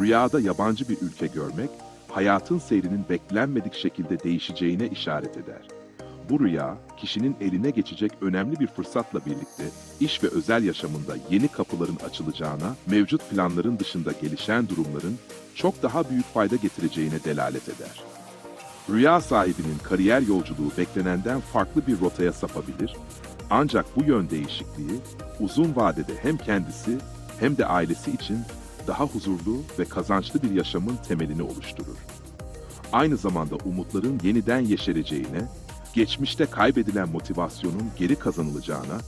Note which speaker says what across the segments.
Speaker 1: Rüyada yabancı bir ülke görmek, hayatın seyrinin beklenmedik şekilde değişeceğine işaret eder. Bu rüya, kişinin eline geçecek önemli bir fırsatla birlikte iş ve özel yaşamında yeni kapıların açılacağına, mevcut planların dışında gelişen durumların çok daha büyük fayda getireceğine delalet eder. Rüya sahibinin kariyer yolculuğu beklenenden farklı bir rotaya sapabilir, ancak bu yön değişikliği uzun vadede hem kendisi hem de ailesi için daha huzurlu ve kazançlı bir yaşamın temelini oluşturur. Aynı zamanda umutların yeniden yeşereceğine, geçmişte kaybedilen motivasyonun geri kazanılacağına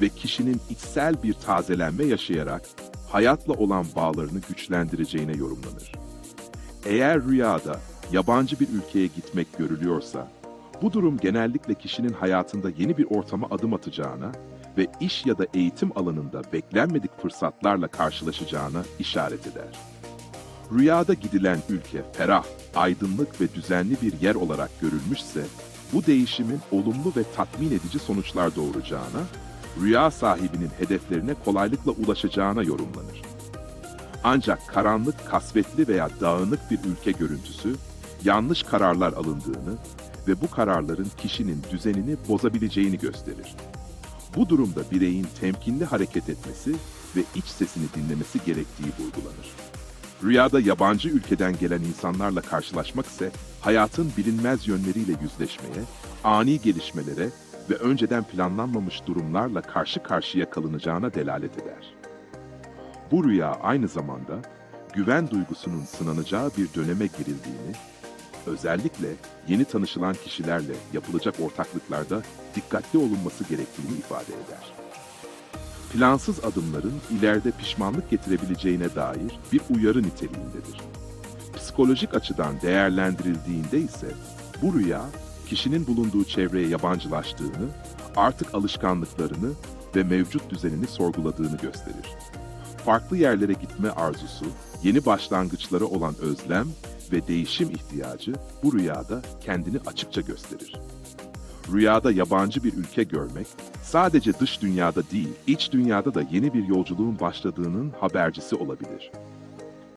Speaker 1: ve kişinin içsel bir tazelenme yaşayarak hayatla olan bağlarını güçlendireceğine yorumlanır. Eğer rüyada yabancı bir ülkeye gitmek görülüyorsa, bu durum genellikle kişinin hayatında yeni bir ortama adım atacağına ve iş ya da eğitim alanında beklenmedik fırsatlarla karşılaşacağına işaret eder. Rüyada gidilen ülke ferah, aydınlık ve düzenli bir yer olarak görülmüşse, bu değişimin olumlu ve tatmin edici sonuçlar doğuracağına, rüya sahibinin hedeflerine kolaylıkla ulaşacağına yorumlanır. Ancak karanlık, kasvetli veya dağınık bir ülke görüntüsü, yanlış kararlar alındığını ve bu kararların kişinin düzenini bozabileceğini gösterir. Bu durumda bireyin temkinli hareket etmesi ve iç sesini dinlemesi gerektiği vurgulanır. Rüyada yabancı ülkeden gelen insanlarla karşılaşmak ise hayatın bilinmez yönleriyle yüzleşmeye, ani gelişmelere ve önceden planlanmamış durumlarla karşı karşıya kalınacağına delalet eder. Bu rüya aynı zamanda güven duygusunun sınanacağı bir döneme girildiğini, özellikle yeni tanışılan kişilerle yapılacak ortaklıklarda dikkatli olunması gerektiğini ifade eder. Plansız adımların ileride pişmanlık getirebileceğine dair bir uyarı niteliğindedir. Psikolojik açıdan değerlendirildiğinde ise bu rüya kişinin bulunduğu çevreye yabancılaştığını, artık alışkanlıklarını ve mevcut düzenini sorguladığını gösterir. Farklı yerlere gitme arzusu, yeni başlangıçlara olan özlem ve değişim ihtiyacı bu rüyada kendini açıkça gösterir. Rüyada yabancı bir ülke görmek, sadece dış dünyada değil, iç dünyada da yeni bir yolculuğun başladığının habercisi olabilir.